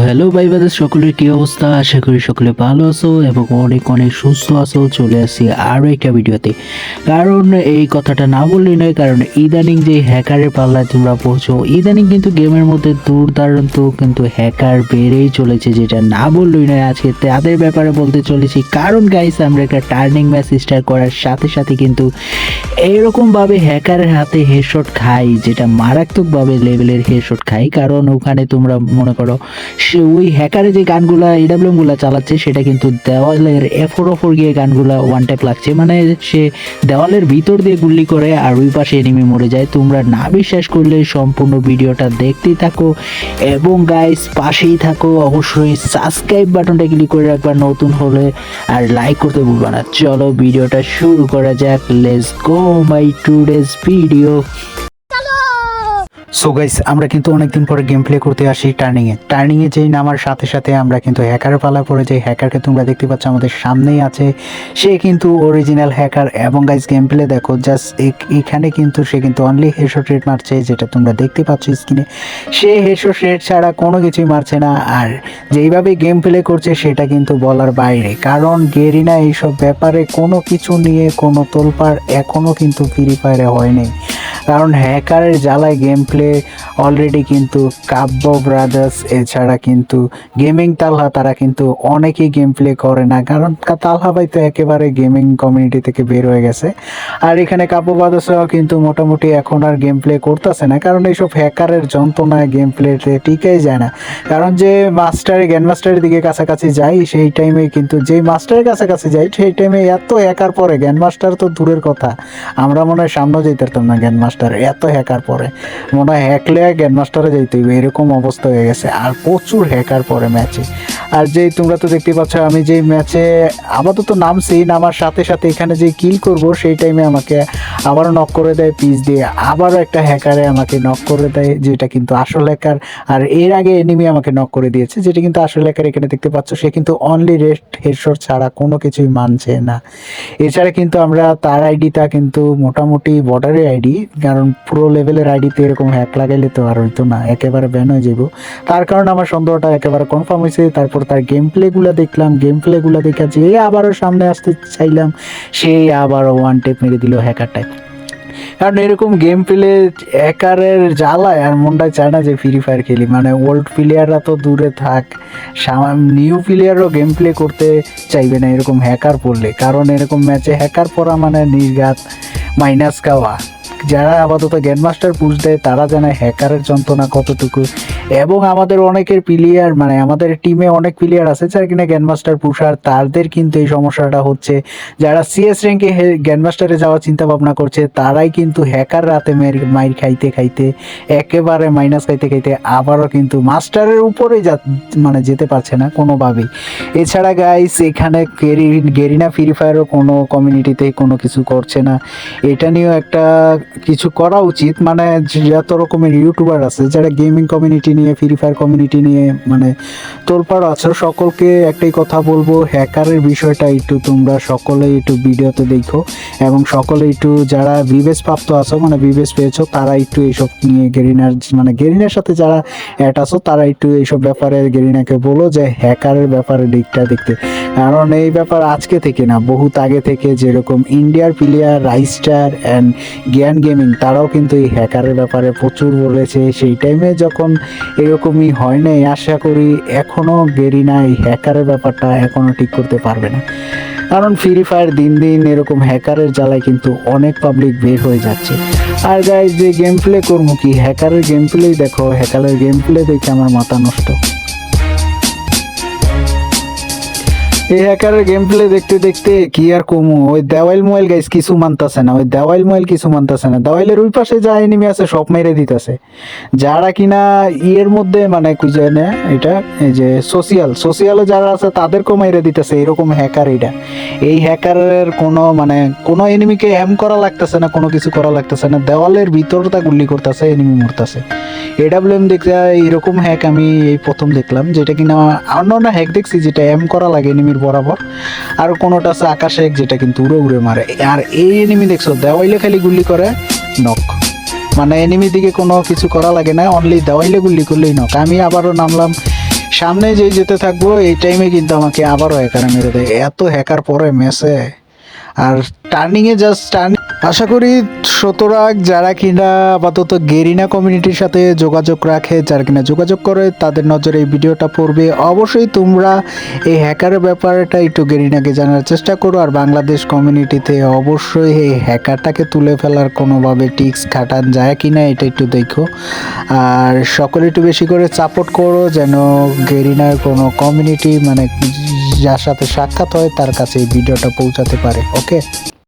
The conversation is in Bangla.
হ্যালো ভাই বাদের সকলের কি অবস্থা? আশা করি সকলে ভালো আছো এবং অনেক অনেক সুস্থ আছো। চলে আসি আরও একটা ভিডিওতে। কারণ এই কথাটা না বললেই নয়, কারণ ইদানিং যে হ্যাকারের পাল্লায় তোমরা পড়ছো, ইদানিং কিন্তু গেমের মধ্যে দুর্দান্ত কিন্তু হ্যাকার বেড়েই চলেছে যেটা না বললেই নয়। আজকে তাদের ব্যাপারে বলতে চলেছি, কারণ গাইস আমরা একটা টার্নিং ম্যাচ স্টার্ট করার সাথে সাথে কিন্তু এইরকমভাবে হ্যাকারের হাতে হেডশট খাই, যেটা মারাত্মকভাবে লেভেলের হেডশট খাই। কারণ ওখানে তোমরা মনে করো ওই হ্যাকারে যে গানগুলা এডাব্লিউএমগুলা চালাচ্ছে, সেটা কিন্তু দেওয়ালের এফোর ওফর গিয়ে গানগুলা ওয়ান টাইপ লাগছে। মানে সে দেওয়ালের ভিতর দিয়ে গুলি করে আর ওই পাশে এনিমি মরে যায়। তোমরা না বিশ্বাস করলে সম্পূর্ণ ভিডিওটা দেখতেই থাকো। এবং গাইস পাশেই থাকো। অবশ্যই সাবস্ক্রাইব বাটনটা ক্লিক করে রাখবা নতুন হলে। আর লাইক করতে ভুলবা না। চলো ভিডিওটা শুরু করা যাক। Let's go my today's video so guys আমরা কিন্তু অনেকদিন পরে গেম প্লে করতে আসি টার্নিং এ। টার্নিং এ যেই নামার সাথে সাথে আমরা কিন্তু হ্যাকার পালা পড়ে যাই। হ্যাকারকে তোমরা দেখতে পাচ্ছ আমাদের সামনেই আছে। সে কিন্তু অরিজিনাল হ্যাকার এবং গাইস গেম প্লে দেখো জাস্ট এখানে কিন্তু সে কিন্তু অনলি হেডশট রেট মারছে, যেটা তোমরা দেখতে পাচ্ছ স্ক্রিনে সে হেডশট রেট ছাড়া কোনো কিছুই মারছে না। আর যেইভাবে গেম প্লে করছে, সেটা কিন্তু বলার বাইরে। কারণ গেরিনা এইসব ব্যাপারে কোনো কিছু নিয়ে কোনো তোলপাড় এখনও কিন্তু ফ্রি ফায়ারে হয়নি। কারণ হ্যাকারের জ্বালায় গেম প্লে অলরেডি কিন্তু কাব্য ব্রাদার্স এছাড়া কিন্তু গেমিং তালহা, তারা কিন্তু অনেকেই গেম প্লে করে না। কারণ তালহা ভাই তো একেবারে গেমিং কমিউনিটি থেকে বের হয়ে গেছে। আর এখানে কাব্য ব্রাদার্সরাও কিন্তু মোটামুটি এখন আর গেম প্লে করতেছে না। কারণ এইসব হ্যাকারের যন্ত্রণায় গেম প্লেতে টিকেই যায় না। কারণ যে মাস্টারে গ্যান মাস্টারের দিকে কাছাকাছি যাই, সেই টাইমে কিন্তু যে মাস্টারের কাছাকাছি যাই, সেই টাইমে এত হ্যাকার পরে জ্ঞান মাস্টার তো দূরের কথা। আমরা মনে হয় সামনে যেতে পারতাম না জ্ঞান মাস্টার এত হ্যাকার পরে। মনে হয় হ্যাকলে জ্ঞান মাস্টারে যাইতে হইবে, এরকম অবস্থা হয়ে গেছে। আর প্রচুর হ্যাকার পরে ম্যাচে আর যেই তোমরা তো দেখতে পাচ্ছ, আমি যেই ম্যাচে আপাতত নামছি, নামার সাথে সাথে এখানে যে কিল করব, সেই টাইমে আমাকে আবারও নক করে দেয় পিস দিয়ে। আবারও একটা হ্যাকারে আমাকে নক করে দেয়, যেটা কিন্তু আসল হ্যাকার আর এর আগে এনিমি আমাকে নক করে দিয়েছে, যেটা কিন্তু আসল হ্যাকার এখানে দেখতে পাচ্ছ, সে কিন্তু অনলি রেস্ট হেডশট ছাড়া কোনো কিছুই মানছে না। এছাড়া কিন্তু আমরা তার আইডিটা কিন্তু মোটামুটি বর্ডারের আইডি কারণ পুরো লেভেলের আইডিতে এরকম হ্যাক লাগাইলে তো আর হইতো না, একেবারে ব্যান হয়ে যাব তার কারণে আমার সন্দেহটা একেবারে কনফার্ম হয়েছে, তারপর তার গেম প্লেগুলো দেখলাম গেম প্লেগুলো দেখে যে আবারও সামনে আসতে চাইলাম সেই আবারও ওয়ান টেপ মেরে দিল হ্যাকারটাই কারণ এরকম গেম প্লে একারের জ্বালায়, আর মনটা চায় না যে ফ্রি ফায়ার খেলি। মানে ওল্ড প্লেয়াররা তো দূরে থাক নিউ প্লেয়ারও গেম প্লে করতে চাইবে না এরকম হ্যাকার পড়লে কারণ এরকম ম্যাচে হ্যাকার পড়া মানে নির্ঘাত মাইনাস খাওয়া। যারা আপাতত গ্যান মাস্টার পুষ দেয়, তারা জানে হ্যাকারের যন্ত্রণা কতটুকু? এবং আমাদের অনেকের প্লেয়ার মানে আমাদের টিমে অনেক প্লেয়ার আছে যারা কিনা গ্যান মাস্টার পুষার তাদের কিন্তু এই সমস্যাটা হচ্ছে। যারা সিএস র্যাঙ্কে গ্যান মাস্টারে যাওয়ার চিন্তা ভাবনা করছে, তারাই কিন্তু হ্যাকার রাতে মাইর খাইতে খাইতে, একেবারে মাইনাস খাইতে খাইতে আবারও কিন্তু মাস্টারের উপরে যা মানে যেতে পারছে না কোনোভাবেই। এছাড়া গাইস এখানে গেরি গেরিনা ফ্রি ফায়ারও কোনো কমিউনিটিতে কোনো কিছু করছে না। এটা নিয়েও একটা কিছু করা উচিত মানে যত রকমের ইউটিউবার আছে যারা গেমিং কমিউনিটি নিয়ে ফ্রি ফায়ার কমিউনিটি নিয়ে মানে তোলপাড় আছো, সকলকে একটাই কথা বলব, হ্যাকারের বিষয়টা একটু তোমরা সকলে একটু ভিডিওতে দেখো এবং সকলে একটু যারা বিবেশ প্রাপ্ত আছো মানে বিবেশ পেয়েছ, তারা একটু এইসব নিয়ে গেরিনার মানে গেরিনার সাথে যারা অ্যাড আছো, তারা একটু এইসব ব্যাপারে গেরিনাকে বলো যে হ্যাকারের ব্যাপারে দিকটা দেখতে। কারণ এই ব্যাপার আজকে থেকে না, বহুত আগে থেকে যেরকম ইন্ডিয়ার প্লেয়ার রাইস্টার অ্যান্ড জ্ঞান গেমিং তারাও কিন্তু এই হ্যাকারের ব্যাপারে প্রচুর বলেছে। সেই টাইমে যখন এরকমই হয় নাই, আশা করি এখনও গেরিনা এই হ্যাকারের ব্যাপারটা এখনও ঠিক করতে পারবে না। কারণ ফ্রি ফায়ার দিন দিন এরকম হ্যাকারের জ্বালায় কিন্তু অনেক পাবলিক বের হয়ে যাচ্ছে। আর গাইজ যে গেম প্লে করব কি হ্যাকারের গেম প্লেই দেখো হ্যাকারের গেম প্লে দেখে আমার মাথা নষ্ট। এই হ্যাকারের গেম প্লে দেখতে দেখতে কি আর কমু? ওই দেওয়াইল মোবাইল গাইস কিছু মানতাছে না। ওই দেওয়াইল মোবাইল কিছু মানতাছে না। দেওয়াইলের ওই পাশে যা এনিমি আছে সব মেরে দিতেছে। যারা কিনা ইয়ের মধ্যে মানে খুঁজে না এটা? এই যে সোশিয়াল সোশিয়ালে যারা আছে তাদেরকেও মেরে দিতেছে, এরকম হ্যাকার এটা এই হ্যাকারের কোনো মানে কোনো এনিমিকে এম করা লাগতেছে না, কোনো কিছু করা লাগতেছে না। দেওয়ালের ভিতরটা গুলি করতেছে এনিমি মরতেছে। এডাব্লিউএম দেখতে এরকম হ্যাক আমি এই প্রথম দেখলাম, যেটা কিনা অন্য হ্যাক দেখছি, যেটা এম করা লাগে এনিমির বরাবর। আর কোনোটা আছে আকাশে এক যেটা কিন্তু উড়ে উড়ে মারে। আর এই এনিমি দেখছ, দেওয়াইলে খালি গুলি করে নক মানে এনিমি দিকে কোনো কিছু করা লাগে না অনলি দেওয়াইলে গুলি করলেই নক আমি আবারও নামলাম, সামনে যে যেতে থাকব, এই টাইমে কিন্তু আমাকে আবারও হ্যাকার মেরে দেয়। এত হ্যাকার পরে মেসে আর টার্নিং এ জাস্ট টার্নিং আশা করি শতরাগ যারা কিনা আপাতত গেরিনা কমিউনিটির সাথে যোগাযোগ রাখে, যারা কিনা যোগাযোগ করে, তাদের নজরে এই ভিডিওটা পড়বে। অবশ্যই তোমরা এই হ্যাকারের ব্যাপারটা একটু গেরিনাকে জানার চেষ্টা করো, আর বাংলাদেশ কমিউনিটিতে অবশ্যই এই হ্যাকারটাকে তুলে ফেলার কোনোভাবে টিক্স খাটান যায় কি না এটা একটু দেখো। আর সকলে একটু বেশি করে সাপোর্ট করো, যেন গেরিনার কোনো কমিউনিটি মানে যার সাথে সাক্ষাৎ হয় তার কাছে এই ভিডিওটা পৌঁছাতে পারে ওকে?